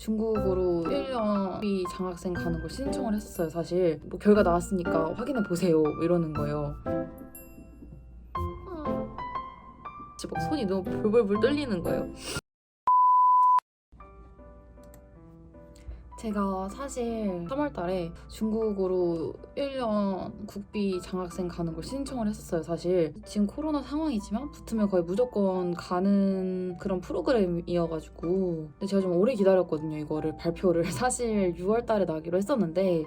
중국으로 1년비 장학생 가는 걸 신청을 했었어요 사실. 뭐 결과 나왔으니까 확인해 보세요 이러는 거예요. 진짜 막 손이 너무 불불불 떨리는 거예요 제가 사실 3월 달에 중국으로 1년 국비 장학생 가는 걸 신청을 했었어요, 사실. 지금 코로나 상황이지만 붙으면 거의 무조건 가는 그런 프로그램이어가지고. 근데 제가 좀 오래 기다렸거든요, 이거를 발표를. 사실 6월 달에 나기로 했었는데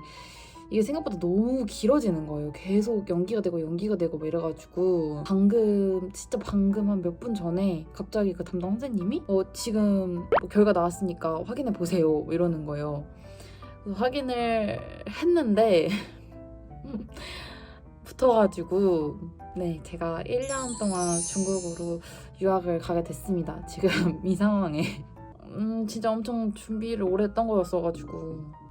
이게 생각보다 너무 길어지는 거예요. 계속 연기가 되고 연기가 되고 뭐 이래가지고 방금 진짜 방금 한 몇 분 전에 갑자기 그 담당 선생님이 어 지금 뭐 결과 나왔으니까 확인해 보세요 이러는 거예요. 확인을 했는데 붙어가지고 네 제가 1년 동안 중국으로 유학을 가게 됐습니다. 지금 이 상황에 음 진짜 엄청 준비를 오래 했던 거였어가지고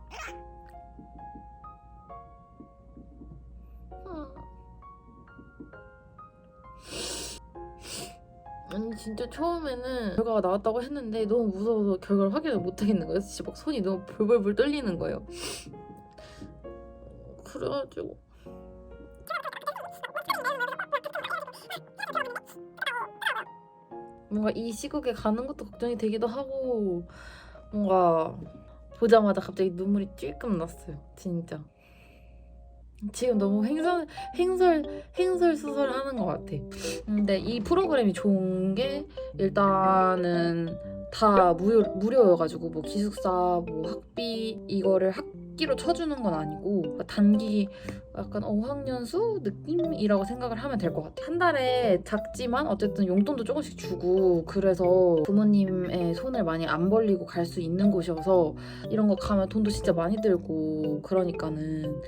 아니 진짜 처음에는 결과가 나왔다고 했는데 너무 무서워서 결과를 확인을 못 하겠는 거예요. 진짜 막 손이 너무 불불불 떨리는 거예요. 그래가지고 뭔가 이 시국에 가는 것도 걱정이 되기도 하고 뭔가 보자마자 갑자기 눈물이 찔끔 났어요. 진짜. 지금 너무 횡설 행설 행설 수설 하는 것 같아. 근데 이 프로그램이 좋은 게 일단은 다 무료 무료여가지고 뭐 기숙사 뭐 학비 이거를 학기로 쳐주는 건 아니고 단기 약간 어학연수 느낌이라고 생각을 하면 될 것 같아. 한 달에 작지만 어쨌든 용돈도 조금씩 주고 그래서 부모님의 손을 많이 안 벌리고 갈 수 있는 곳이어서 이런 거 가면 돈도 진짜 많이 들고 그러니까는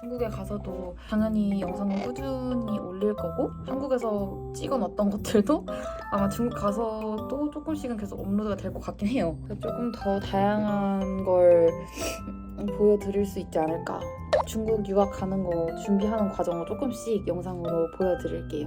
중국에 가서도 당연히 영상을 꾸준히 올릴 거고 한국에서 찍어놨던 것들도 아마 중국 가서도 조금씩은 계속 업로드가 될 것 같긴 해요. 조금 더 다양한 걸 보여드릴 수 있지 않을까. 중국 유학 가는 거 준비하는 과정을 조금씩 영상으로 보여드릴게요.